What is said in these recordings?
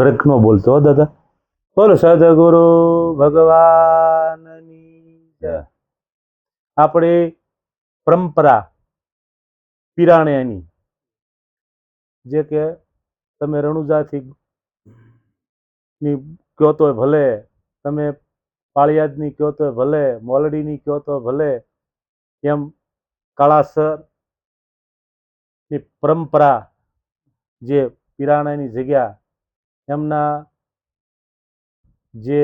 કડક ન બોલતો દાદા. બોલો સદગુરુ ભગવાનની આપણે પરંપરા પીરાણ્યાની જે કે તમે રણુજાથી ની કયો તો ભલે, તમે પાળિયાદની કયો તો ભલે, મોલડીની કયો તો ભલે, એમ કાળાસરની પરંપરા જે પીરાણાની જગ્યા એમના જે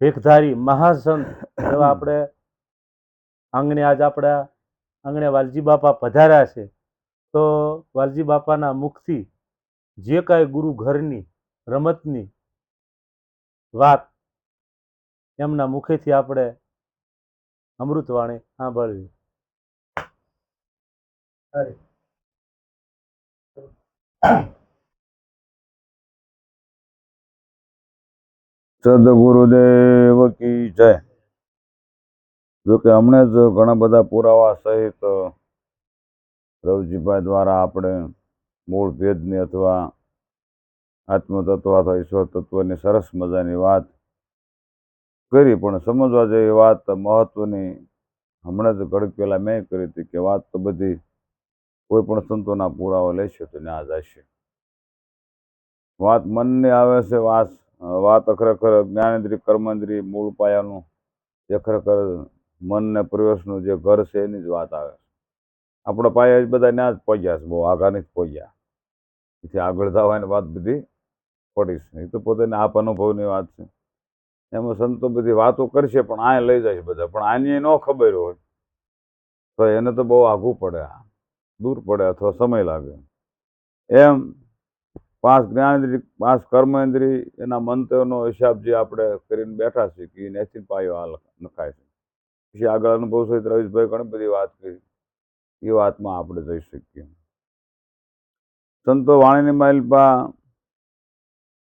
ભેખધારી મહાસંત એવા આપણે આંગણે આજ આપણા આંગણે વાલજી બાપા પધાર્યા છે તો વાલજી બાપાના મુખથી જે કાંઈ ગુરુ ઘરની રમતની વાત એમના મુખેથી આપણે અમૃતવાણી સાંભળવી. સદગુરુદેવ કી જય. જોકે હમણે જ ઘણા બધા પુરાવા સહિત રવજીભાઈ દ્વારા આપણે મૂળ ભેદની અથવા આત્મતત્વ અથવા ઈશ્વર તત્વની સરસ મજાની વાત કરી, પણ સમજવા જેવી વાત મહત્વની હમણાં જ ઘડીક પહેલાં મેં કરી હતી કે વાત તો બધી કોઈ પણ સંતોના પુરાવા લેશે તો ના જશે વાત મનની આવે છે વાત વાત ખરેખર જ્ઞાનેન્દ્રિય કર્મેન્દ્રિય મૂળ પાયાનું જે ખરેખર મનને પ્રવેશનું જે ઘર છે એની જ વાત આવે છે. આપણા પાયા જ બધા ત્યાં જ પહોંચ્યા છે, બહુ આઘાની જ પહોંચ્યા. એથી આગળ જવાની વાત બધી પડી છે. એ તો પોતાની આપ અનુભવની વાત છે. એમાં સંતો બધી વાતો કરશે, પણ આ લઈ જાય છે બધા. પણ આની ન ખબર હોય તો એને તો બહુ આઘું પડે દૂર પડે અથવા સમય લાગે. એમ પાંચ જ્ઞાનેન્દ્રિય પાંચ કર્મેન્દ્રિય, એના મંત્રનો હિસાબ જે આપણે કરીને બેઠા છીએ કે એનાથી પાયો આ નખાય છે. પછી આગળ અનુભવ સહિત રવીશભાઈ ઘણી બધી વાત કરી. એ વાતમાં આપણે જઈ શકીએ. સંતો વાણીની માઇલપા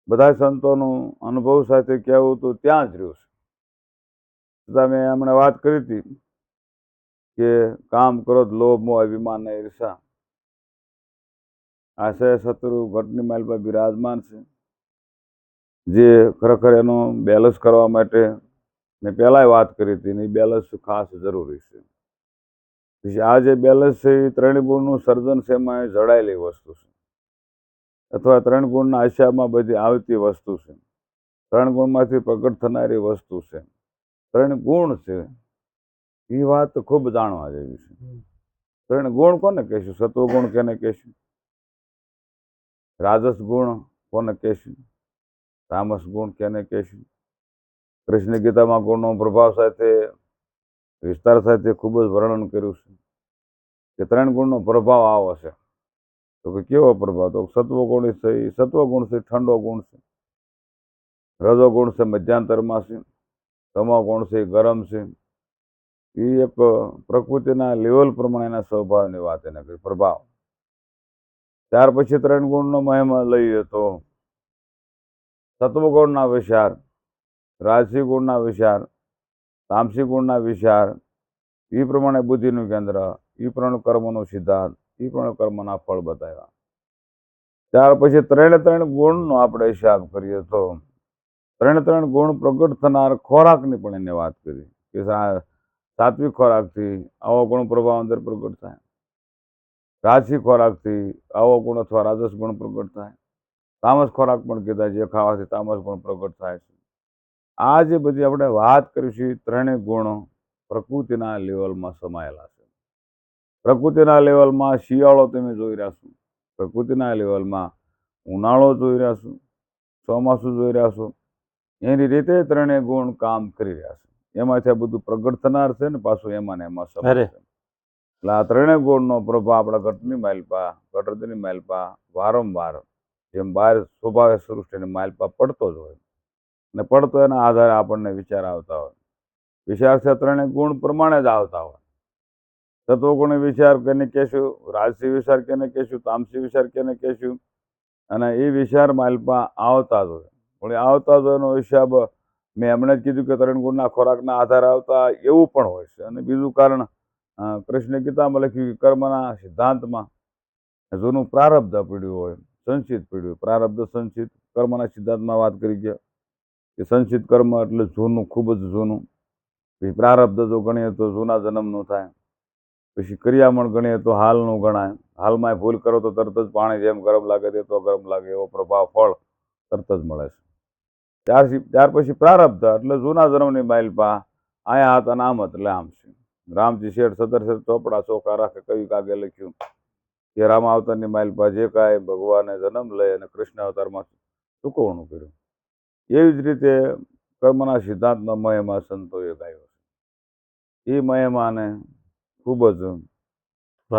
બધા સંતોનું અનુભવ સાથે કહેવું તો ત્યાં જ રહ્યું છે. છતાં મેં હમણાં વાત કરી હતી કે કામ ક્રોધ લોભ મોહ અભિમાન ઈર્ષા આશય શત્રુ ઘટની માલ પર બિરાજમાન છે. જે ખરેખર એનો બેલેન્સ કરવા માટે મેં પહેલાંય વાત કરી હતી ને એ બેલેન્સ ખાસ જરૂરી છે. પછી આ જે બેલેન્સ છે એ ત્રણ ગુણનું સર્જન છે એમાં એ જડાયેલી વસ્તુ છે. અથવા ત્રણ ગુણના આશયામાં બધી આવતી વસ્તુ છે. ત્રણ ગુણમાંથી પ્રગટ થનારી વસ્તુ છે. ત્રણ ગુણ છે. એ વાત ખૂબ જાણવા જેવી છે. ત્રણ ગુણ કોને કહેશું? સત્વગુણ કેને કહેશું? રાજસ ગુણ કોને કહેશું? તામસ ગુણ કેને કહેશું? કૃષ્ણ ગીતામાં ગુણનો પ્રભાવ સાથે, વિસ્તાર સાથે ખૂબ જ વર્ણન કર્યું છે કે ત્રણ ગુણનો પ્રભાવ આવો છે. તો કે કેવો પ્રભાવ? તો સત્વગુણ છે એ સત્વગુણ છે, ઠંડો ગુણ છે. રજો ગુણ છે, મધ્યાંતરમાં છે. તમો ગુણ છે, ગરમ છે. એ એક પ્રકૃતિના લેવલ પ્રમાણેના સ્વભાવની વાત એને કરી પ્રભાવ. ત્યાર પછી ત્રણ ગુણનો મહિમા લઈએ તો સત્વગુણના વિચાર રાજસી ગુણના વિચાર તામસી ગુણના વિચાર એ પ્રમાણે બુદ્ધિનું કેન્દ્ર એ પ્રમાણે કર્મનો સિદ્ધાંત એ પ્રમાણે કર્મના ફળ બતાવ્યા. ત્યાર પછી ત્રણે ત્રણ ગુણનો આપણે હિસાબ કરીએ તો, ત્રણે ત્રણ ગુણ પ્રગટ થનાર ખોરાકની પણ એને વાત કરી કે સાત્વિક ખોરાકથી આવો ગુણ પ્રભાવ અંદર પ્રગટ થાય. રાજસી ખોરાકથી આવો ગુણ અથવા રાજસ ગુણ પ્રગટ થાય. તામસ ખોરાક પણ કીધા જે ખાવાથી તામસ ગુણ પ્રગટ થાય છે. આ જે બધી આપણે વાત કરી છે ત્રણેય ગુણો પ્રકૃતિના લેવલમાં સમાયેલા છે. પ્રકૃતિના લેવલમાં શિયાળો તમે જોઈ રહ્યા છો. પ્રકૃતિના લેવલમાં ઉનાળો જોઈ રહ્યા છો ચોમાસું જોઈ રહ્યા છો. એની રીતે ત્રણેય ગુણ કામ કરી રહ્યા છે. એમાંથી આ બધું પ્રગટ થનાર છે ને પાછું એમાં ને એમાં સમાય એટલે આ ત્રણેય ગુણનો પ્રભાવ આપણા ઘટની માલપા કટરતીની માલપા વારંવાર જેમ બહાર સ્વભાવે સૃષ્ટિની માલપા પડતો જ હોય. ને પડતો એના આધારે આપણને વિચાર આવતા હોય. વિચાર છે ત્રણેય ગુણ પ્રમાણે જ આવતા હોય. તત્વગુણી વિચાર કેને કહેશું રાજસી વિચાર કેને કહેશું તામસી વિચાર કેને કહેશું અને એ વિચાર માલપા આવતા જ હોય. પણ આવતા જ હોય એનો હિસાબ મેં હમણાં જ કીધું કે ત્રણ ગુણના ખોરાકના આધારે આવતા એવું પણ હોય છે. અને બીજું કારણ કૃષ્ણ ગીતામાં લખ્યું કે કર્મના સિદ્ધાંતમાં જૂનું પ્રારબ્ધ પીડ્યું હોય સંચિત પીડ્યું પ્રારબ્ધ સંચિત કર્મના સિદ્ધાંતમાં વાત કરી ગયા કે સંચિત કર્મ એટલે જૂનું, ખૂબ જ જૂનું. પછી પ્રારબ્ધ જો ગણીએ તો જૂના જન્મનું થાય. પછી ક્રિયામણ ગણીએ તો હાલનું ગણાય. હાલમાં ભૂલ કરો તો તરત જ પાણી જેમ ગરમ લાગે તે ગરમ લાગે, એવો પ્રભાવ, ફળ તરત જ મળે છે. ત્યારથી, ત્યાર પછી પ્રારબ્ધ એટલે જૂના જન્મની માઇલપા આયા હતા નામ એટલે આમ છે. રામજી શેઠ સદર શેઠ ચોપડા ચોખા રાખે કયું કાગે લખ્યું. કે રામ અવતારની માઇલપા જે કાંઈ ભગવાને જન્મ લઈ અને કૃષ્ણ અવતારમાં ચૂકવણું કર્યું. એવી જ રીતે કર્મના સિદ્ધાંતનો મહિમા સંતોએ ગાયો છે. એ મહિમાને ખૂબ જ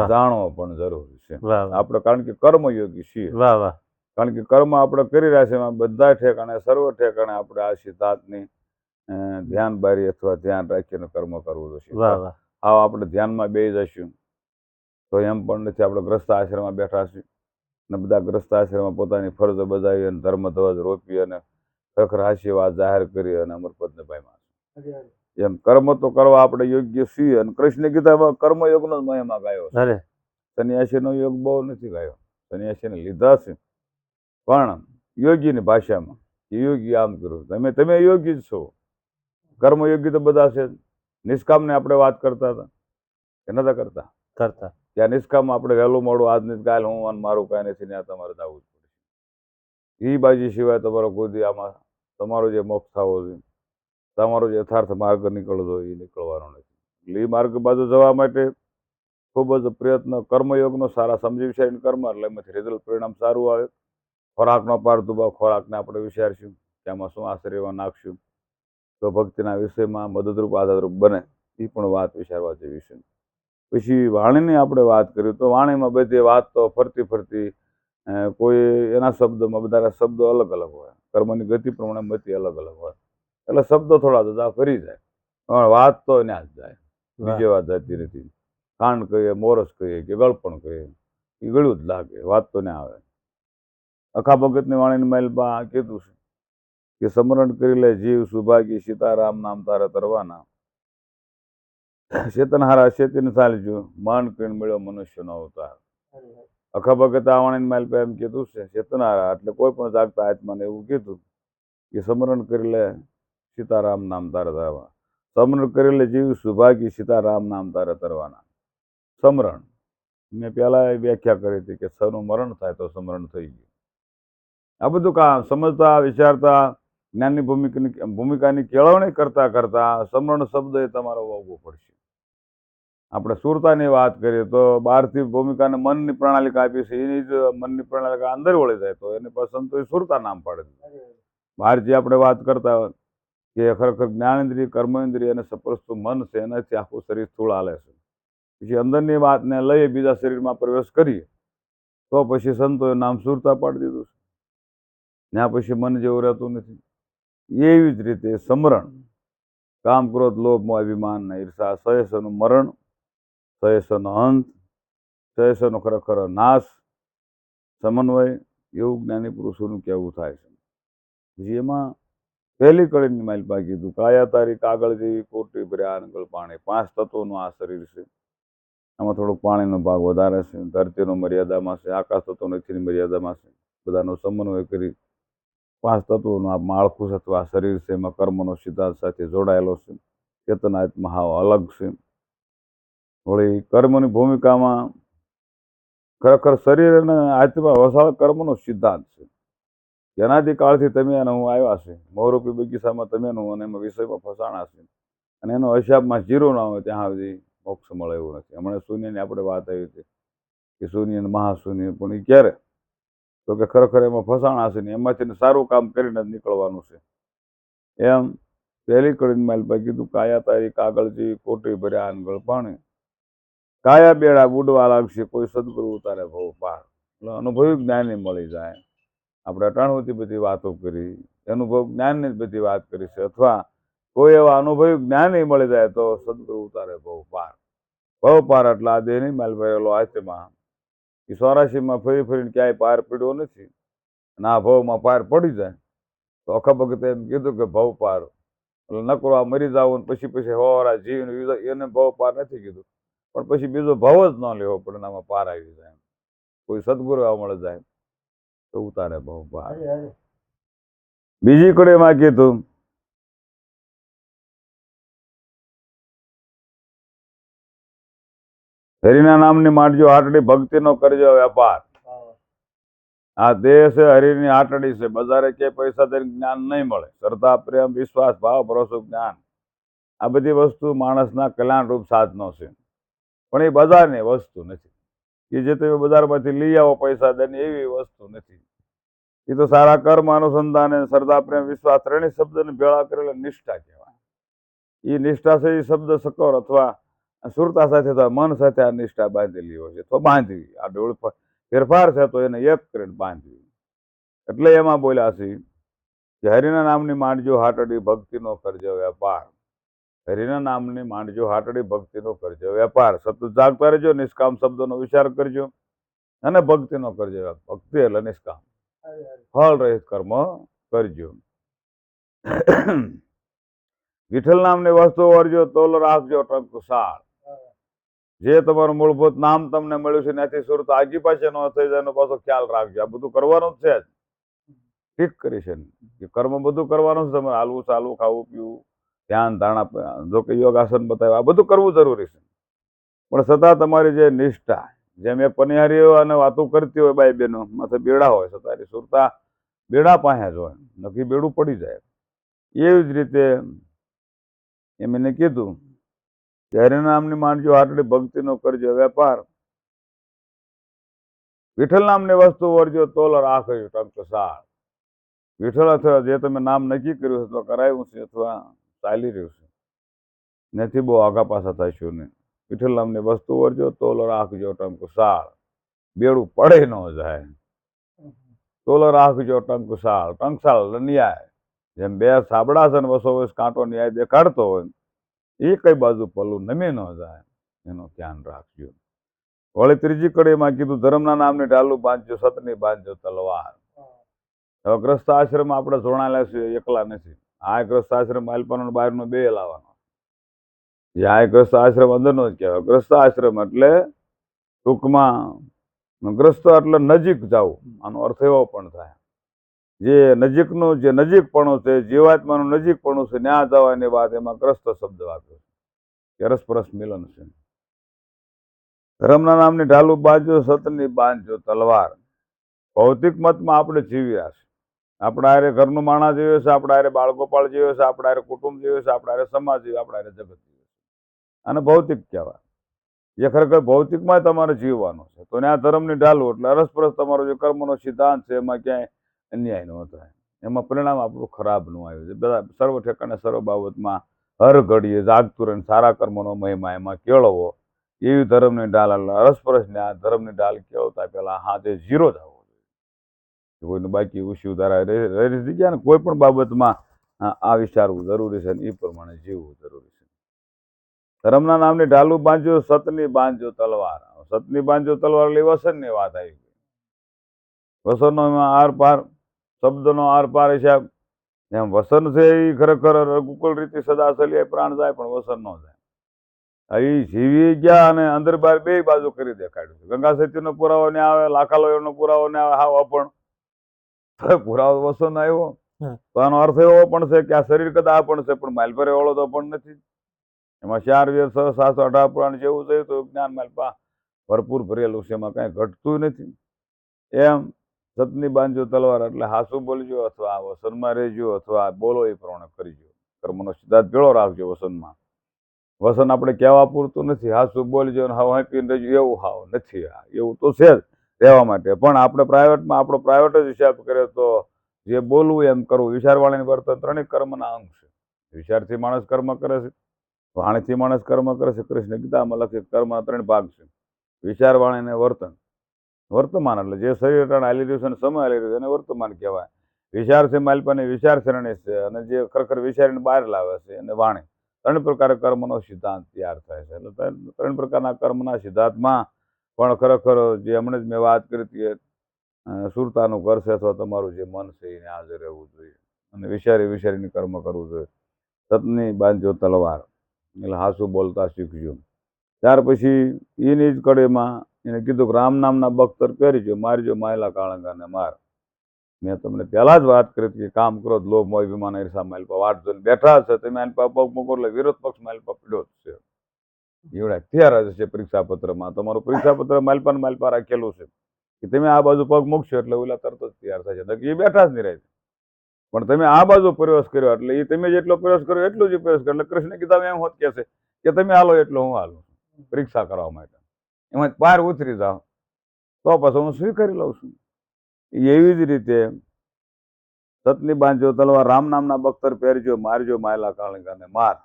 જાણવો પણ જરૂરી છે. આપણે કારણ કે કર્મયોગી છીએ. કારણ કે કર્મ આપણે કરી રહ્યા છીએ એમાં બધા ઠેકાણે સર્વ ઠેકાણે આપણે આ સિદ્ધાંતની ધ્યાન બારી અથવા ધ્યાન રાખીને કર્મ કરવું જોઈએ. વાહ આપણે ધ્યાનમાં બે જઈશું. તો એમ પણ નથી આપણે ગ્રસ્ત આશ્રમમાં બેઠા છીએ. અને બધા ગ્રસ્ત આશ્રમમાં પોતાની ફરજો બજાવી અને ધર્મ ધ્વજ રોપી અને સખર વાત જાહેર કરી અને અમરપદને ભાઈમાં એમ કર્મ તો કરવા આપણે યોગ્ય છીએ અને કૃષ્ણ ગીતામાં કર્મયોગનો જ મહિમા ગાયો છે. નો યોગ બહુ નથી ગાયો. સંન્યાસીને લીધા છે. પણ યોગીની ભાષામાં યોગી આમ કર્યું તમે તમે યોગી જ છો. કર્મયોગી તો બધા છે. નિષ્કામને આપણે વાત કરતા હતા. કે નતા કરતા. કરતા. ત્યાં નિષ્કામ આપણે વહેલું મોડું આજની કાલ હું અને મારું કાંઈ નથી ને આ તમારે જવું જ પડશે. એ બાજી સિવાય તમારો કોઈ આમાં તમારો જે મોક્ષ થવો જોઈએ તમારો જે યથાર્થ માર્ગ નીકળવો એ નીકળવાનો નથી. એટલે એ માર્ગ બાજુ જવા માટે ખૂબ જ પ્રયત્ન કર્મયોગનો સારા સમજી વિચારીને કર્મ એટલે એમાંથી રિઝલ્ટ પરિણામ સારું આવે. ખોરાકનો પાર દુબાવ ખોરાકને આપણે વિચારશું કે આમાં શું આશ્રયમાં નાખશું. તો ભક્તિના વિષયમાં મદદરૂપ આધારરૂપ બને એ પણ વાત વિચારવા જેવી છે. પછી વાણીની આપણે વાત કરી તો વાણીમાં બધી વાત તો ફરતી ફરતી કોઈ એના શબ્દોમાં બધાના શબ્દો અલગ અલગ હોય. કર્મની ગતિ પ્રમાણે મતિ અલગ અલગ હોય. એટલે શબ્દો થોડા જુદા ફરી જાય. પણ વાત તો ત્યાં જ જાય. બીજે વાત જતી નથી. ખાંડ કહીએ મોરસ કહીએ કે ગળપણ કહીએ એ ગળ્યું જ લાગે. વાત તો ના આવે. અખા ભગતની વાણીની મહેલમાં કીધું છે. કે સમરણ કરી લે જીવ સુભાગી સીતારામ નામ તારા તરવાના. ચેતનહારા ચેતન ચાલજો માન કીણ મળ્યો મનુષ્યનો અવતાર. અખા ભગત આ માલ પે એમ કીધું છે ચેતનહારા એટલે કોઈ પણ જાગતા આત્માને એવું કીધું કે સમરણ કરી લે સીતારામ નામ તારા તરવા સમરણ કરી લે જીવ સુભાગી સીતારામ નામ તારે તરવાના. સમરણ. મેં પહેલાં એ વ્યાખ્યા કરી હતી કે સનું મરણ થાય તો સમરણ થઈ ગયું. આ બધું કામ સમજતા, વિચારતા જ્ઞાનની ભૂમિકાની ભૂમિકાની કેળવણી કરતા કરતા સમરણ શબ્દ એ તમારો વાવવો પડશે. આપણે સુરતાની વાત કરીએ તો બહારથી ભૂમિકાને મનની પ્રણાલિકા આપી છે એની જ મનની પ્રણાલિકા અંદર વળી જાય તો એને પસંદ તો એ સુરતા નામ પાડે છે. બહાર જે આપણે વાત કરતા હોય કે ખરેખર જ્ઞાનેન્દ્રિય કર્મેન્દ્રિય અને સપરસ્તુ મન છે એનાથી આખું શરીર સ્થૂળ હાલે છે. પછી અંદરની વાતને લઈ બીજા શરીરમાં પ્રવેશ કરીએ તો પછી સંતોએ નામ સુરતા પાડી દીધું છે. ત્યાં પછી મન જેવું રહેતું નથી. એવી જ રીતે સમરણ. કામ ક્રોધ, લોભ, મોહ, અભિમાન, ઈર્ષા, સહેસનું મરણ, સહેસનો અંત, સહેસનો ખરેખર નાશ, સમન્વય, એવું જ્ઞાની પુરુષોનું કહેવું થાય છે. પછી એમાં પહેલી કડીની માઇલપા કીધું કાયા તારી કાગળ જેવી કોટી ભર્યા અનગળ પાણી, પાંચ તત્વોનું આ શરીર છે. આમાં થોડુંક પાણીનો ભાગ વધારે છે, ધરતીનો મર્યાદામાં છે, આકાશ તત્વો નથીની મર્યાદામાં છે. બધાનો સમન્વય કરી પાંચ તત્વોનું આ માળખું છે અથવા આ શરીર છે, એમાં કર્મનો સિદ્ધાંત સાથે જોડાયેલો છે ચેતનાત્મા હાવ અલગ છે. વળી કર્મની ભૂમિકામાં ખરેખર શરીર અને આત્મા વસાળ કર્મનો સિદ્ધાંત છે. જેનાથી કાળથી તમે અને હું આવ્યા છે. મોહરૂપી બગીચામાં તમે હું અને એમાં વિષયમાં ફસાણા છે. અને એનો હિસાબમાં જીરો ના હોય ત્યાં સુધી મોક્ષ મળે એવું નથી. હમણાં શૂન્યની આપણે વાત આવી હતી કે શૂન્ય મહાશૂન્ય, પણ એ ક્યારે? તો કે ખરેખર એમાં ફસાણા છે ને એમાંથી સારું કામ કરીને જ નીકળવાનું છે. એમ પહેલી કડીને માલભાઈ કીધું કાયા તારી કાગળ કોટી ભર્યા આનગળ પાણી કાયા બેડા બુડવા લાગશે કોઈ સદગુરુ ઉતારે ભવ પાર. એટલે અનુભવી જ્ઞાની મળી જાય. આપણે અટાણુંથી બધી વાતો કરી. અનુભવ જ્ઞાનની જ બધી વાત કરી છે. અથવા કોઈ એવા અનુભવી જ્ઞાન મળી જાય તો સદગુરુ ઉતારે ભવ પાર. ભવ પાર એટલે આ દેહની માલભાઈ આત્મા એ ચોરાશીમાં ફરી ફરીને ક્યાંય પાર પડ્યો નથી અને આ ભાવમાં પાર પડી જાય તો અખા ભગતે એમ કીધું કે ભાવ પાર. એટલે નકરો આ મરી જાવ ને પછી પછી હોવારા જીવ એને ભાવ પાર નથી કીધું. પણ પછી બીજો ભાવ જ ન લેવો પડે આમાં પાર આવી જાય કોઈ સદગુરુ એવા મળે જાય તો ઉતારે ભાવ પાર. બીજી કડે બીજી કીધું હરિના નામની માંડજો આટડી ભક્તિનો કરજો વેપાર આ દેહ છે હરિની આટડી છે. બજારે કે પૈસા દઈને જ્ઞાન નહીં મળે. શ્રદ્ધા પ્રેમ વિશ્વાસ ભાવ ભરોસો જ્ઞાન. આ બધી વસ્તુ માણસના કલ્યાણરૂપ સાધનો છે. પણ એ બજારની વસ્તુ નથી. કે જે તમે બજારમાંથી લઈ આવો પૈસા દઈને એવી વસ્તુ નથી. એ તો સારા કર્મ અનુસંધાન અને શ્રદ્ધા પ્રેમ વિશ્વાસ ત્રણેય શબ્દને ભેળા કરેલા નિષ્ઠા કહેવાય. એ નિષ્ઠા છે એ શબ્દ સકોર અથવા સુરતા સાથે તો મન સાથે આ નિષ્ઠા બાંધેલી હોય છે. તો બાંધવી. આ ડોળ ફેરફાર છે તો એને એક કરીને બાંધવી. એટલે એમાં બોલ્યા છે કે હરિના નામની માંડજો હાટડી ભક્તિનો કરજો વેપાર. હરિના નામની માંડજો હાટડી ભક્તિનો કરજો વેપાર. સતત જાગતા રહેજો, નિષ્કામ શબ્દોનો વિચાર કરજો અને ભક્તિનો કરજો ભક્તિ એટલે નિષ્કામ. ફળ રહિત કર્મ કરજો. વિઠ્ઠલ નામની વસ્તુ વરજો તોલ રાખજો, ટંકુશાળ. જે તમારું મૂળભૂત નામ તમને મળ્યું છે ત્યાંથી સુરત આગી પાસે ન થઈ જાય પાછો ખ્યાલ રાખજો. આ બધું કરવાનું જ છે જ. ઠીક કરી છે કે કર્મ બધું કરવાનું છે તમારે. હાલવું ચાલવું ખાવું, પીવું, ધ્યાન, ધારણા જો કે યોગાસન બતાવ્યું. આ બધું કરવું જરૂરી છે. પણ છતાં તમારી જે નિષ્ઠા, જેમ એ પનિહારીઓ અને વાતો કરતી હોય બાઈ બહેનો, માથે બેડા હોય છતાં સુરતા બેડા પાસે જ હોય. નક્કી બેડું પડી જાય. એવી જ રીતે એમ એને કીધું કે હરિનામની માનજો, આટલી ભક્તિનો કરજો વેપાર. વિઠ્ઠલ નામની વસ્તુ વર્જો તોલ રાખજો ટંકસાળ વિઠ્ઠલ અથવા જે તમે નામ નક્કી કર્યું અથવા કરાયું છે અથવા ચાલી રહ્યું છે. નથી બહુ આગા પાછા થશો નહીં. વિઠ્ઠલ નામની વસ્તુ વર્જો તોલ રાખજો ટંકસાળ બેડું પડે ન જાય. તોલ રાખજો ટંકસાળ ટંકસાળ ન્યાય જેમ બે સાબડા છે ને વસો વસ કાંટો ન્યાય દેખાડતો હોય એ કઈ બાજુ પલ્લું નમે ન જાય, એનું ધ્યાન રાખજો. વળી ત્રીજી કડીમાં કીધું, ધર્મના નામને ઢાલું બાંધજો સતની બાંધજો તલવાર. હવે ગ્રસ્ત આશ્રમ આપણે જોડાયેલા છીએ, એકલા નથી. આ ગ્રસ્ત આશ્રમ અલ્પાનો બહારનો બે લાવવાનો. જે આ ગ્રસ્ત આશ્રમ અંદરનો જ કહેવાય. ગ્રસ્ત આશ્રમ એટલે ટૂંકમાં ગ્રસ્ત એટલે નજીક જવું. આનો અર્થ એવો પણ થાય. જે નજીકનું, જે નજીકપણું છે, જીવાત્માનું નજીકપણું છે ત્યાં જવાની વાત એમાં ગ્રસ્ત શબ્દ વાપર્યો છે. કે મિલન છે. ધર્મના નામની ઢાલુ બાંધજો સતની બાંધજો તલવાર. ભૌતિક મતમાં આપણે જીવ્યા છે. આપણા આરે ઘરનું માણા જીવે છે, આપણા હારે બાળગોપાળ જીવે છે, આપણા હારે કુટુંબ જીવે છે, આપણા આરે સમાજ જીવે આપણા આરે જગત જીવે છે. અને ભૌતિક કહેવાય. જે ખરેખર ભૌતિકમાં તમારે જીવવાનું છે. તો આ ધર્મની ઢાલવું એટલે અરસપરસ તમારો જે કર્મનો સિદ્ધાંત છે, એમાં ક્યાંય અન્યાય હતો એમાં પરિણામ આપણું ખરાબનું આવ્યું છે. બધા સર્વ ઠેકાણે સર્વ બાબતમાં હર ઘડીએ જાગતું રહીને સારા કર્મનો મહિમા એમાં કેળવો. એવી ધર્મની એટલે અરસપરસને આ ધર્મની ડાલ કેળવતા પહેલા હાથે ઝીરો આવવો જોઈએ. કોઈનું બાકી ઉશી ધારા રહી ગયા ને કોઈ પણ બાબતમાં આ વિચારવું જરૂરી છે ને એ પ્રમાણે જીવવું જરૂરી છે. ધર્મના નામની ઢાલું બાંધજો, સતની બાંધજો તલવાર. સતની બાંધજો, તલવાર એટલે વસનની વાત આવી ગઈ. વસનનો આર પાર શબ્દનો આર પાર હિસાબ એમ વસન છે એ ખરેખર રઘુકુલ રીતે સદા ચલીએ પ્રાણ જાય પણ વસન ન જાય. એ જીવી ગયા અને અંદર બહાર બે બાજુ કરી દેખાડ્યું ગંગા સતીનો પુરાવો ને આવે લાખાલોયનો પુરાવો ને આવે હાવ પણ પુરાવો વસન આવ્યો. તો આનો અર્થ એવો પણ છે કે આ શરીર કદા આ પણ છે પણ માલપરે એવળો તો પણ નથી. એમાં ચાર વ્યસ સાત સાતસો અઢાર પુરાણ જેવું છે તો જ્ઞાન માલપા ભરપૂર ભરેલું છે. એમાં કાંઈ ઘટતું નથી. એમ સતની બાંધજો તલવાર, એટલે હાસુ બોલજો અથવા વસનમાં રહેજો અથવા બોલો એ પ્રમાણે કરીજો. કર્મનો સિદ્ધાંત ભેળો રાખજો વસનમાં. વસન આપણે કહેવા પૂરતું નથી. હાસુ બોલજો ને હાવ હાંકીને રહેજો. એવું હાવ નથી એવું તો છે જ રહેવા માટે. પણ આપણે પ્રાઇવેટમાં આપણો પ્રાઇવેટ જ હિસાબ કરે તો જે બોલવું એમ કરવું, વિચારવાળાની વર્તન ત્રણેય કર્મના અંગ છે. વિચારથી માણસ કર્મ કરે છે. વાણીથી માણસ કર્મ કરે છે. કૃષ્ણ ગીતામાં લખે કર્મના ત્રણ ભાગ છે. વિચારવાણી અને વર્તન. વર્તમાન એટલે જે શરીર હેઠળ હાલી રહ્યું છે અને સમય હાલી રહ્યું છે એને વર્તમાન કહેવાય. વિચાર છે માલપાની વિચાર છે અને જે ખરેખર વિચારીને બહાર લાવે છે એને વાણી. ત્રણ પ્રકારે કર્મનો સિદ્ધાંત તૈયાર થાય છે. એટલે ત્રણ પ્રકારના કર્મના સિદ્ધાંતમાં પણ ખરેખર જે હમણાં જ મેં વાત કરી હતી સુરતાનું ઘર છે અથવા તમારું જે મન છે એને હાજર રહેવું જોઈએ અને વિચારી વિચારીને કર્મ કરવું જોઈએ. સતની બાંધજો તલવાર. એટલે હાસુ બોલતા શીખજો. ત્યાર પછી એની જ કડીમાં એને કીધું કે રામ નામના બખ્તર પહેરીજો, મારજો માયલા કાળંગાને માર. મેં તમને પહેલાં જ વાત કરી કે કામ કરો લોભ મોય વિમાન ઈર્ષા માલપા વાટ જોઈને બેઠા છે, તમે આની પાસે પગ મૂકો એટલે વિરોધ પક્ષ માલપા પીડ્યો જ છે. એવડા તૈયાર જ છે પરીક્ષા પત્રમાં તમારું પરીક્ષા પત્ર ને માલપા રાખેલું છે કે તમે આ બાજુ પગ મૂકશો એટલે ઓલા તરત જ તૈયાર થશે નક્કી એ બેઠા જ નહીં રહે પણ તમે આ બાજુ પ્રવેશ કર્યો એટલે એ તમે જેટલો પ્રવેશ કર્યો એટલો જ પ્રવેશ કર્યો. એટલે કૃષ્ણ ગીતા એમ હોત કે છે કે તમે હાલો એટલો હું હાલું પરીક્ષા કરવા માટે. એમાં બહાર ઉતરી જાઓ તો પછી હું સ્વીકારી લઉં છું. એવી જ રીતે સતની બાંધજો, તલવાર રામ નામના બખ્તર પહેરજો, મારજો માયલા કાળંગાને માર.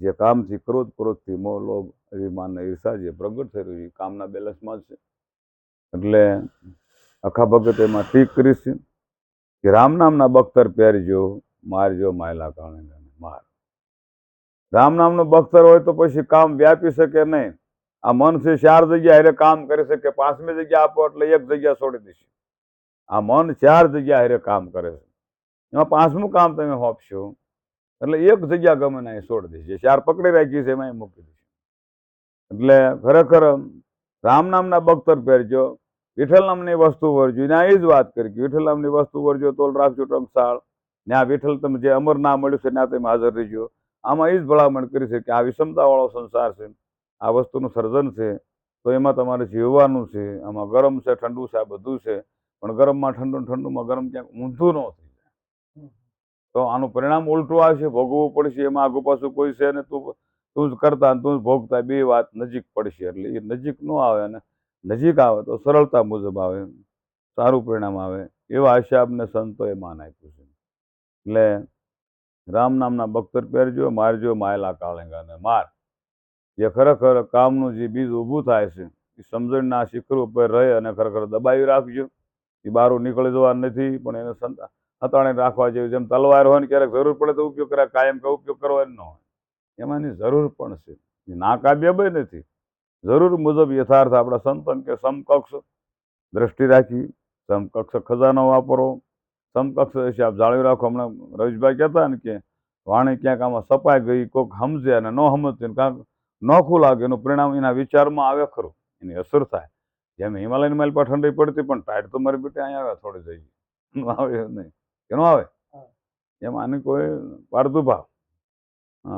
જે કામથી, ક્રોધ ક્રોધથી મોહ, લોભ, અભિમાન ઈર્ષા જે પ્રગટ થઈ રહ્યું છે કામના બેલેન્સમાં છે. એટલે અખા ભગત એમાં ઠીક કરીશ કે રામ નામના બખ્તર પહેરજો, મારજો માયલા કાળંગાને માર. રામ નામનો બખ્તર હોય તો પછી કામ વ્યાપી શકે નહીં. આ મન છે ચાર જગ્યા હારે કામ કરી શકે પાંચમી જગ્યા આપો એટલે એક જગ્યા છોડી દેશે. આ મન ચાર જગ્યા હારે કામ કરે છે. એમાં પાંચમું કામ તમે હોપશો એટલે એક જગ્યા ગમે ના છોડી દેશે. ચાર પકડી રાખી છે એમાં મૂકી દેશે. એટલે ખરેખર રામ નામના બખ્તર પહેરજો, વિઠ્ઠલ નામની વસ્તુ વરજો. ને આ એ જ વાત કરી કે વિઠ્ઠલ નામની વસ્તુ વરજો, તોલ રાખજો ટંકશાળ ને આ વિઠ્ઠલ તમે જે અમર નામ મળ્યું છે ત્યાં તમે હાજર રહીજો. આમાં એ જ ભલામણ કરી છે કે આ વિષમતાવાળો સંસાર છે. આ વસ્તુનું સર્જન છે તો એમાં તમારે જીવવાનું છે આમાં ગરમ છે ઠંડુ છે આ બધું છે પણ ગરમમાં ઠંડુ ઠંડુમાં ગરમ ક્યાંક ઊંધું ન થઈ જાય. તો આનું પરિણામ ઉલટું આવશે ભોગવવું પડશે એમાં આગુ પાછું કોઈ છે ને તું તું જ કરતા તું જ ભોગતા બે વાત નજીક પડશે એટલે એ નજીક ન આવે અને નજીક આવે તો સરળતા મુજબ આવે સારું પરિણામ આવે એવા આશાબને સંતોએ માન આપ્યું છે. એટલે રામ નામના બખ્તર પહેરજો મારજો માયલા કાળેંગાને માર. જે ખરેખર કામનું જે બીજ ઊભું થાય છે, એ સમજણના શિખર ઉપર રહે અને ખરેખર દબાવી રાખજો. એ બહાર નીકળી જવા નથી, પણ એને હતાણે રાખવા જેવી જેમ તલવાર હોય ને ક્યારેક જરૂર પડે તો ઉપયોગ કરે, કાયમ કે ઉપયોગ કરવાનો ન હોય. એમાંની જરૂર પણ છે. એ નાકાબ્ય બે નથી. જરૂર મુજબ યથાર્થ આપણા સંતન કે સમકક્ષ દ્રષ્ટિ રાખી, સમકક્ષ ખજાનો વાપરો સમકક્ષ હિસાબ જાળવી રાખો. હમણાં રવિશભાઈ કહેતા ને કે વાણી ક્યાંક આમાં સપાઈ ગઈ કોઈક સમજે અને ન સમજતી કાંક નોખું લાગે એનું પરિણામ એના વિચારમાં આવે ખરું. એની અસર થાય. જેમ હિમાલયની માઇલ પર ઠંડી પડતી પણ ટાઈટ તો મારી બેટી અહીંયા આવે થોડી જઈએ. આવે નહીં. કેનો આવે. એમ આની કોઈ પાડતું ભાવ. અ,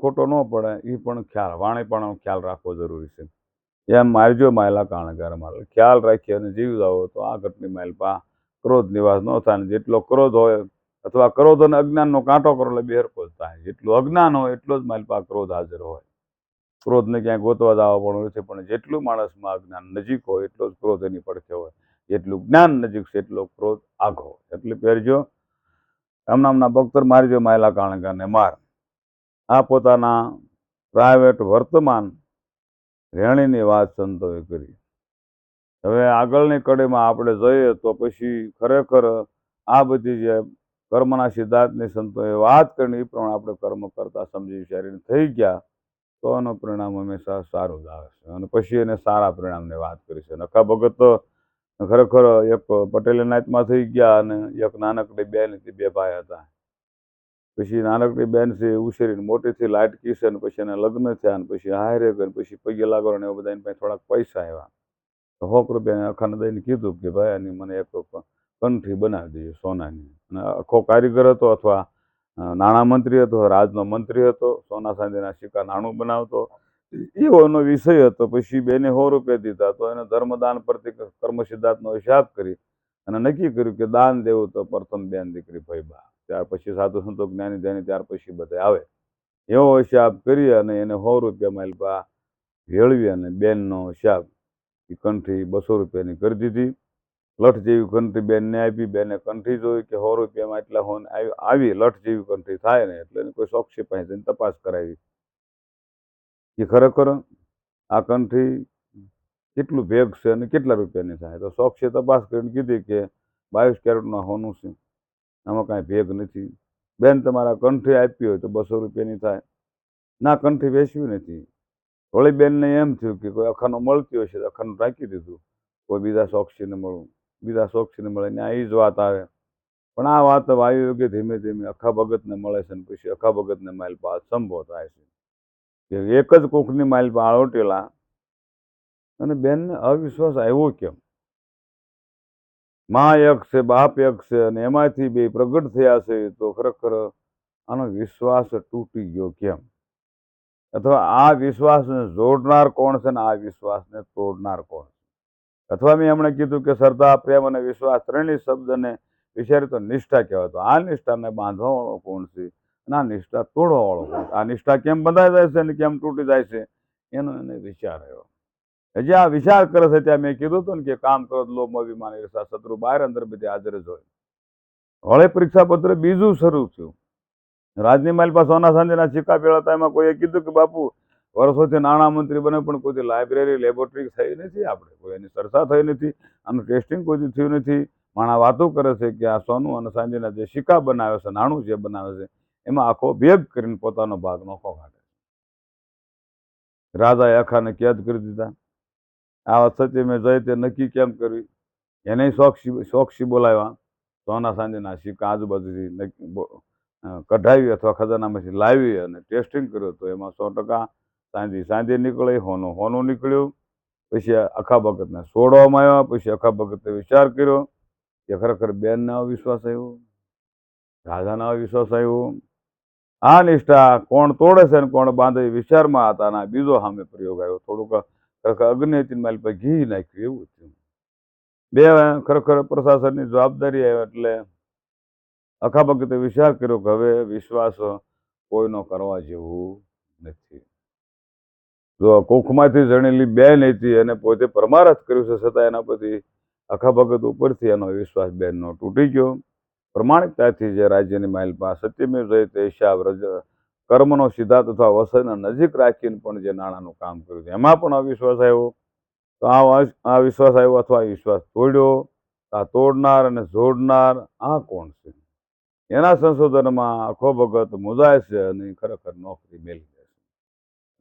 ખોટો ન પડે. એ પણ ખ્યાલ વાણીપણાનો ખ્યાલ રાખવો જરૂરી છે. એમ મારજો માયલા કારણે મારે ખ્યાલ રાખી અને જીવી જાઓ તો આ ઘટની માઇલ પા ક્રોધ નિવાસ ન થાય. ને જેટલો ક્રોધ હોય અથવા ક્રોધ અને અજ્ઞાનનો કાંટો કરો એટલે બેહરકો જ થાય. જેટલું અજ્ઞાન હોય એટલો જ માઇલ પા ક્રોધ હાજર હોય. ક્રોધને ક્યાંય ગોતવા જવા પણ નથી પણ જેટલું માણસમાં જ્ઞાન નજીક હોય, એટલો જ ક્રોધ એની પડખે હોય. જેટલું જ્ઞાન નજીક છે, એટલો ક્રોધ આઘો એટલે પહેરજો નામના બખ્તર મારજો માયલા કાણકાને માર. આ પોતાના પ્રાઇવેટ વર્તમાન રહેણીની વાત સંતોએ કરી. હવે આગળની કડીમાં આપણે જોઈએ તો પછી ખરેખર આ બધી જે કર્મના સિદ્ધાંતની સંતોએ વાત કરી, એ પ્રમાણે આપણે કર્મ કરતા સમજી વિચારીને થઈ ગયા. તો એનું પરિણામ હંમેશા સારું જ આવે છે. અને પછી એને સારા પરિણામની વાત કરી છે. નખા ભગત તો ખરેખર એક પટેલ નાયતમાં થઈ ગયા અને એક નાનકડી બેન હતી, બે ભાઈ હતા. પછી નાનકડી બેન છે ઉછેરીને મોટીથી લાટકી છે અને પછી એના લગ્ન થયા અને પછી હારે ને પછી પગે લાગો ને એવું બધા એની પાસે થોડાક પૈસા આવ્યા. હોક રૂપિયા અખાને દઈને કીધું કે, ભાઈ, આની મને એક કંઠી બનાવી દઈએ સોનાની. અને આખો કારીગર હતો અથવા નાણામંત્રી હતો, રાજનો મંત્રી હતો, સોના ચાંદીના સિક્કા નાણું બનાવતો. એવો એનો વિષય હતો. પછી બેને સો રૂપિયા દીધા તો એને ધર્મદાન પરથી કર્મ સિદ્ધાર્થનો હિસાબ કરી અને નક્કી કર્યું કે દાન દેવું તો પ્રથમ બેન દીકરી ભયબા ત્યાર પછી સાધુ સંતો, જ્ઞાની ધ્યાની ત્યાર પછી બધા આવે. એવો હિસાબ કરી અને એને સો રૂપિયા માલપા ભેળવી અને બેનનો હિસાબ એ કંઠી બસો રૂપિયાની કરી દીધી. લઠ જેવી કંઠી બેનને આપી, બેને કંઠી જોઈ કે સો રૂપિયામાં એટલા હોન આવી લઠ જેવી કંઠી થાય ને એટલે કોઈ સોક્ષી પાસે જઈને તપાસ કરાવી. કે ખરેખર આ કંઠી કેટલું ભેગ છે અને કેટલા રૂપિયાની થાય? તો સોક્ષી તપાસ કરીને કીધી કે બાવીસ કેરેટના હોનું છે. આમાં કાંઈ ભેગ નથી. બેન તમારા કંઠી આપી હોય તો બસો રૂપિયાની થાય. ના કંઠી વેચવી નથી. વળી બેનને એમ થયું કે કોઈ અખાનું મળતી હશે તો અખાનું રાખી દીધું. કોઈ બીજા શોખસીને મળું બીજા શોખસીને મળે ને એ જ વાત આવે. પણ આ વાત વાયુ યોગ્ય ધીમે ધીમે અખા ભગતને મળે છે ને પછી અખા ભગતને માઇલ પા સંભવ થાય છે. કે એક જ કુખની માઇલ પા આળોટેલા. અને બેનને અવિશ્વાસ આવ્યો કેમ? મા એક છે, બાપ એક છે અને એમાંથી બે પ્રગટ થયા છે તો ખરેખર આનો વિશ્વાસ તૂટી ગયો કેમ? અથવા આ વિશ્વાસને જોડનાર કોણ છે ને આ વિશ્વાસને તોડનાર કોણ છે? અથવા મેં હમણાં કીધું કે શ્રદ્ધા પ્રેમ અને વિશ્વાસ ત્રણેય શબ્દને વિચારી તો નિષ્ઠા કહેવાય. તો આ નિષ્ઠાને બાંધવા વાળો કોણ છે? અને આ નિષ્ઠા તોડવાવાળો કોણ આ નિષ્ઠા કેમ બંધાઈ જાય છે અને કેમ તૂટી જાય છે? એનો એને વિચાર આવ્યો. હજી આ વિચાર કરે છે ત્યાં મેં કીધું હતું ને કે કામ કરો લોભ, અભિમાન, ઈર્ષા, શત્રુ બહાર અંદર બધી હાજર જ હોય. વળે પરીક્ષા પત્ર બીજું શરૂ થયું. રાજની માલ પાસે સોના સાંજના સિક્કા પેળાતા એમાં કોઈએ કીધું કે બાપુ વર્ષોથી નાણામંત્રી બને, પણ કોઈ લાઇબ્રેરી લેબોરેટરી થઈ નથી આપણે. કોઈ એની ચર્ચા થઈ નથી, આનું ટેસ્ટિંગ કોઈ થયું નથી. માણા વાતો કરે છે કે આ સોનું અને સાંજના જે સિક્કા બનાવે છે, નાણું જે બનાવે છે, એમાં આખો ભેગ કરીને પોતાનો ભાગ નોખો કાઢે રાજાએ આખાને કેદ કરી દીધા. આ વાત સત્ય, મેં જઈ તે નક્કી કેમ કરવી? એને સોક્ષી શોખશી બોલાવ્યા? સોના સાંજેના સિક્કા આજુબાજુથી કઢાવી અથવા ખજાનામાંથી લાવી અને ટેસ્ટિંગ કર્યું તો એમાં સો ટકા સાંજે સાંજે નીકળે, હોનું હોનું નીકળ્યું. પછી અખા ભગતને છોડવામાં આવ્યા, પછી અખા ભગતે વિચાર કર્યો કે ખરેખર બેનને વિશ્વાસ આવ્યો? આવો વિશ્વાસ આવ્યો? આ નિષ્ઠા કોણ તોડે છે ને કોણ બાંધે વિચારમાં હતા અને બીજો સામે પ્રયોગ આવ્યો. થોડુંક ખરેખર અગ્નિ માલ પાસે ઘી નાખ્યું, એવું થયું. બે ખરેખર પ્રશાસનની જવાબદારી આવ્યો એટલે અખા ભગતે વિચાર કર્યો કે હવે વિશ્વાસ કોઈનો કરવા જેવું નથી. કુખમાંથી જણેલી બેન હતી અને પોતે પરમારથ કર્યું છે, છતાં એના પછી આખા ભગત ઉપરથી એનો વિશ્વાસ બેનનો તૂટી ગયો. પ્રમાણિકતાથી જે રાજ્યની માઇલ પાસે સત્યમેવ જયતે હિસાબ કર્મનો સિદ્ધાંત અથવા વસન નજીક રાખીને પણ જે નાણાંનું કામ કર્યું એમાં પણ અવિશ્વાસ આવ્યો. તો આ વિશ્વાસ આવ્યો અથવા વિશ્વાસ તોડ્યો? આ તોડનાર અને જોડનાર આ કોણ છે? એના સંશોધનમાં આખો ભગત મુજાય છે અને ખરેખર નોકરી મેળવી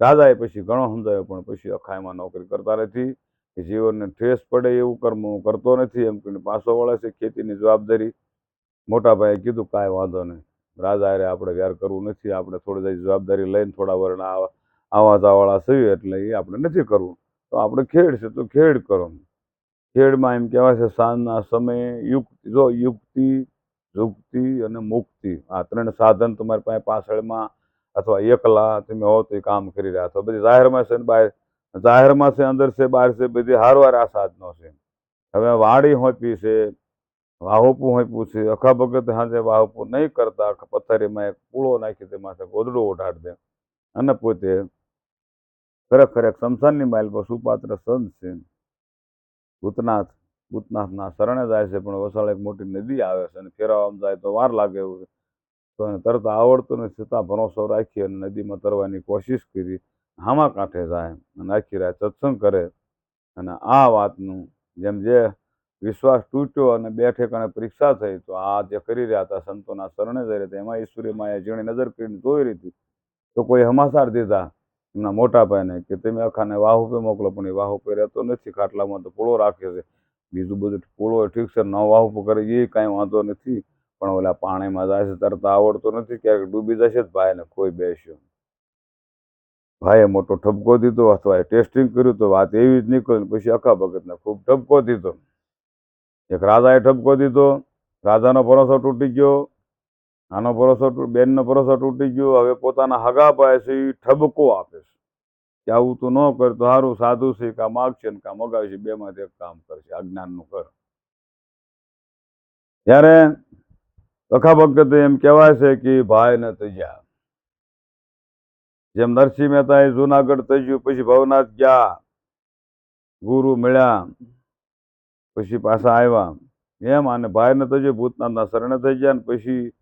દે છે પછી ઘણો સમજાયો પણ પછી અખાયમાં નોકરી કરતા નથી. કે જીવનને ઠેસ પડે એવું કર્મ હું કરતો નથી. એમ કહીને પાછો વળે છે ખેતીની જવાબદારી. મોટા ભાઈએ કીધું કાંઈ વાંધો નહીં. રાજા હારે આપણે વ્યાર કરવું નથી. આપણે થોડી જાય જવાબદારી લઈને થોડા વર્ણ આવા આવા જાવાળા છીએ એટલે એ આપણે નથી કરવું. તો આપણે ખેડ છે તો ખેડ કરો. ખેડમાં એમ કહેવાય છે સાંજના સમયે યુક્તિ, જો યુક્તિ ઝુક્તિ અને મુક્તિ. આ ત્રણ સાધન તમારી પાસે પાછળમાં અથવા એકલા તમે હો તો એ કામ કરી રહ્યા છો. બધી જાહેરમાં છે ને બહાર જાહેરમાં છે, અંદર છે, બહાર છે, બધી હારવાર આ સાધનો છે. હવે વાડી હોપી છે, વાહોપું હોપ્યું છે, અખા ભગત સાંજે વાહોપું નહીં કરતા પથ્થરીમાં એક પૂળો નાખી તેમાં ગોદડું ઉઠાડ દે. અને પોતે ખરેખર એક શમશાનની માઇલ પર સુપાત્ર સંત છે. ભૂતનાથ ભૂતનાથના શરણે જાય છે, પણ વસાળ એક મોટી નદી આવે છે અને ફેરવામાં જાય તો વાર લાગે એવું છે. તો એને તરત આવડતું નથી છતાં ભરોસો રાખી અને નદીમાં તરવાની કોશિશ કરી. હામા કાંઠે જાય અને આખી રાત સત્સંગ કરે. અને આ વાતનું જેમ જે વિશ્વાસ તૂટ્યો અને બે ઠેકાણે પરીક્ષા થઈ, તો આ જે કરી રહ્યા હતા સંતોના શરણે જઈ રહ્યા એમાં ઈશ્વરી માએ ઝીણી નજર કરીને જોઈ રહી તો કોઈ હમાસાર દીધા એમના મોટા ભાઈને કે તમે અખાને વાહુપે મોકલો, પણ એ વાહુપે રહેતો નથી, ખાટલામાં તો પોળો રાખે છે. બીજું બધું પોળો ઠીક છે, ન વાહુપો કરે, એ કાંઈ વાંધો નથી. પણ ઓલા પાણીમાં જાય છે તરતા આવડતો નથી, ક્યારેક ડૂબી જશે જ ભાઈને કોઈ બેસ્યો. ભાઈએ મોટો ઠપકો દીધો, અથવા ટેસ્ટિંગ કર્યું તો વાત એવી જ નીકળી પછી અખા ભગતને ખૂબ ઠપકો દીધો. એક રાજાએ ઠપકો દીધો, રાજાનો ભરોસો તૂટી ગયો, આનો ભરોસો બેનનો ભરોસો તૂટી ગયો, હવે પોતાના હગા ભાઈ છે એ ઠબકો આપે છે. કે આવું તું ન કર, તો સારું સાધુ છે, કા માગશે ને કાં મગાવશે, બેમાંથી એક કામ કરશે અજ્ઞાનનું કર. ત્યારે અખા ભગત એમ કહેવાય છે કે ભાઈ ને તજ્યા જેમ નરસિંહ મહેતાએ જુનાગઢ તજ્યું, પછી ભવનાથ ગયા, ગુરુ મળ્યા, પછી પાછા આવ્યા. એમ અને ભાઈને તજ્યું, ભૂતનાથના શરણે થઈ ગયા ને પછી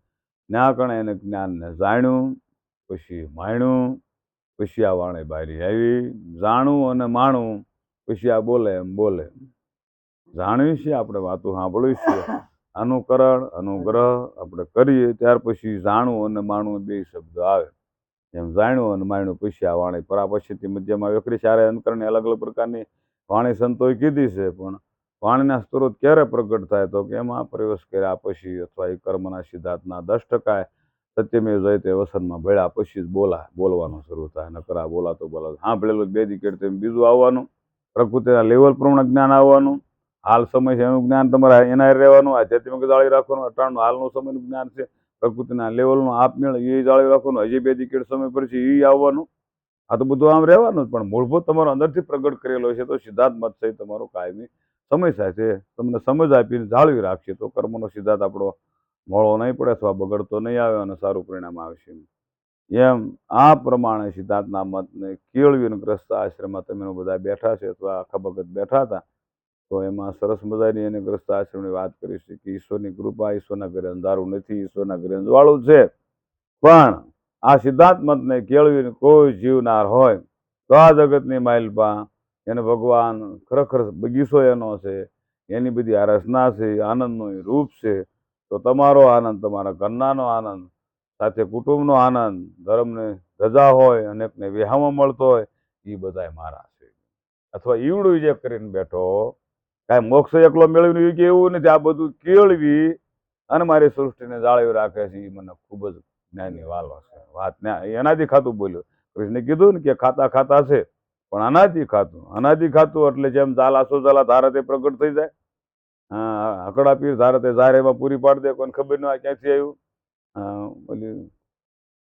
ન્યાકણે એને જ્ઞાનને જાણ્યું, પછી માણ્યું, પછી આ વાણે બારી આવી. જાણું અને માણું, પછી આ બોલે એમ બોલે. જાણ્યું છે આપણે વાતો સાંભળ્યું છે. અનુકરણ, અનુગ્રહ આપણે કરીએ ત્યાર પછી જાણવું અને માણવું બે શબ્દ આવે. એમ જાણ્યું અને માણ્યું પછી આ વાણી. પરા મધ્યમાં વેખરી ચારે અનુકરણની અલગ અલગ પ્રકારની વાણી સંતોએ કીધી છે, પણ વાણીના સ્ત્રોત ક્યારે પ્રગટ થાય તો કે એમાં પ્રવેશ કર્યા પછી અથવા એ કર્મના સિદ્ધાર્થના દસ ટકા સત્યમેવ જયતે વસનમાં ભળ્યા પછી જ બોલા, બોલવાનું શરૂ થાય. નકર આ બોલાતો બોલાતો હા જ બે દી તેમ બીજું આવવાનું, પ્રકૃતિના લેવલ પ્રમાણે જ્ઞાન આવવાનું હાલ સમય છે, એનું જ્ઞાન તમારે એના હારે રહેવાનું આધ્યાત્મિક જાળવી રાખવાનું, અટાણું હાલનું સમયનું જ્ઞાન છે, પ્રકૃતિના લેવલનું આપમેળ એ જાળવી રાખવાનું, હજી બે દીકેડ સમય પછી એ આવવાનું. આ તો બધું આમ રહેવાનું જ, પણ મૂળભૂત તમારો અંદરથી પ્રગટ કરેલો છે, તો સિદ્ધાંત મત સહિત તમારો કાયમી સમય સાથે તમને સમજ આપીને જાળવી રાખશે, તો કર્મનો સિદ્ધાંત આપણો મોળો નહીં પડે, અથવા બગડતો નહીં આવે અને સારું પરિણામ આવશે એમ. આ પ્રમાણે સિદ્ધાર્થના મતને કેળવીને ગ્રસ્ત આશ્રમમાં તમે બધા બેઠા છે, અથવા આખા ભગત બેઠા હતા તો એમાં સરસ મજાની અને ગ્રસ્ત આશ્રમની વાત કરી છે કે ઈશ્વરની કૃપા ઈશ્વરના ઘરે અંધારું નથી, ઈશ્વરના ઘરે અંજવાળું છે. પણ આ સિદ્ધાંત મતને કેળવીને કોઈ જીવનાર હોય તો આ જગતની માઇલપા એને ભગવાન ખરેખર બગીચો એનો છે, એની બધી આ રચના છે, આનંદનું રૂપ છે. તો તમારો આનંદ, તમારા ઘરનાનો આનંદ, સાથે કુટુંબનો આનંદ, ધર્મને ધજા હોય, અનેકને વિહામાં મળતો હોય એ બધાય મારા છે. અથવા ઈવડું જે કરીને બેઠો કાંઈ મોક્ષ એકલો મેળવીને કે એવું નથી? આ બધું કેળવી અને મારી સૃષ્ટિને જાળવી રાખે છે. એ મને ખૂબ જ જ્ઞાની વાલો છે. વાત ને એનાથી ખાતું બોલ્યો. કૃષ્ણે કીધું ને કે ખાતા ખાતા છે, પણ અનાજી ખાતું. અનાજી ખાતું એટલે જેમ ઝાલા ધારા તે પ્રગટ થઈ જાય. હા, હકડા પીર ધારતે ઝાર એમાં પૂરી પાડી દે, કોઈને ખબર ન હોય ક્યાંથી આવ્યું. ઓલી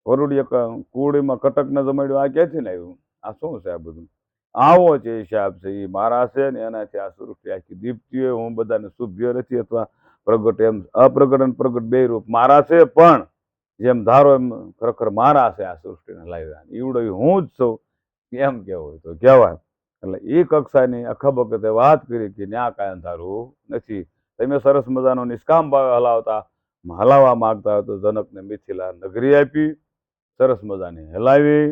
વરુડી કુડીમાં કટકને જમાડ્યું. આ ક્યાંથી ને આવ્યું? આ શું છે આ બધું? આવો છે હિસાબ છે એ મારા છે ને એનાથી આ સૃષ્ટિ આખી દીપતી હોય હું બધાને શુભ્ય નથી અથવા પ્રગટ એમ અપ્રગટ અને પ્રગટ બે રૂપ મારા છે, પણ જેમ ધારો એમ ખરેખર મારા છે આ સૃષ્ટિને લાવ્યા ઈવડો હું જ છું. એમ કેવું તો કહેવાય. એટલે એ કક્ષાની અખબકતે વાત કરી કે ન્યા કાંઈ અંધારું નથી. તમે સરસ મજાનો નિષ્કામ ભાવ હલાવતા, હલાવવા માગતા હોય તો જનકને મિથિલા નગરી આપી, સરસ મજાની હલાવી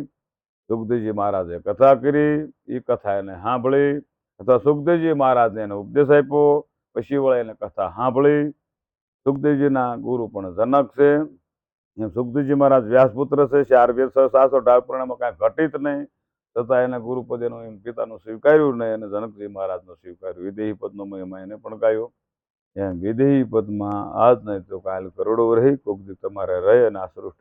સુખદેવજી મહારાજે કથા કરી એ કથા એને સાંભળી અથવા સુખદેવજી મહારાજને એને ઉપદેશ આપ્યો, પછી વળે એને કથા સાંભળી. સુખદેવજીના ગુરુ પણ જનક છે. એમ સુખદેવજી મહારાજ વ્યાસપુત્ર છે, ચાર વેદ સાસો ડાળપૂર્ણમાં કાંઈ ઘટિત નહીં છતાં એને ગુરુપદ એનું એમ પિતાનું સ્વીકાર્યું નહીં, અને જનકજી મહારાજનું સ્વીકાર્યું. વિદેહી પદનો મહિમા એને પણ ગાયો. એમ વિદેહી પદમાં આજ નહીં તો કાલ કરોડો રહી કોક તમારે રહે અને આ સૃષ્ટિ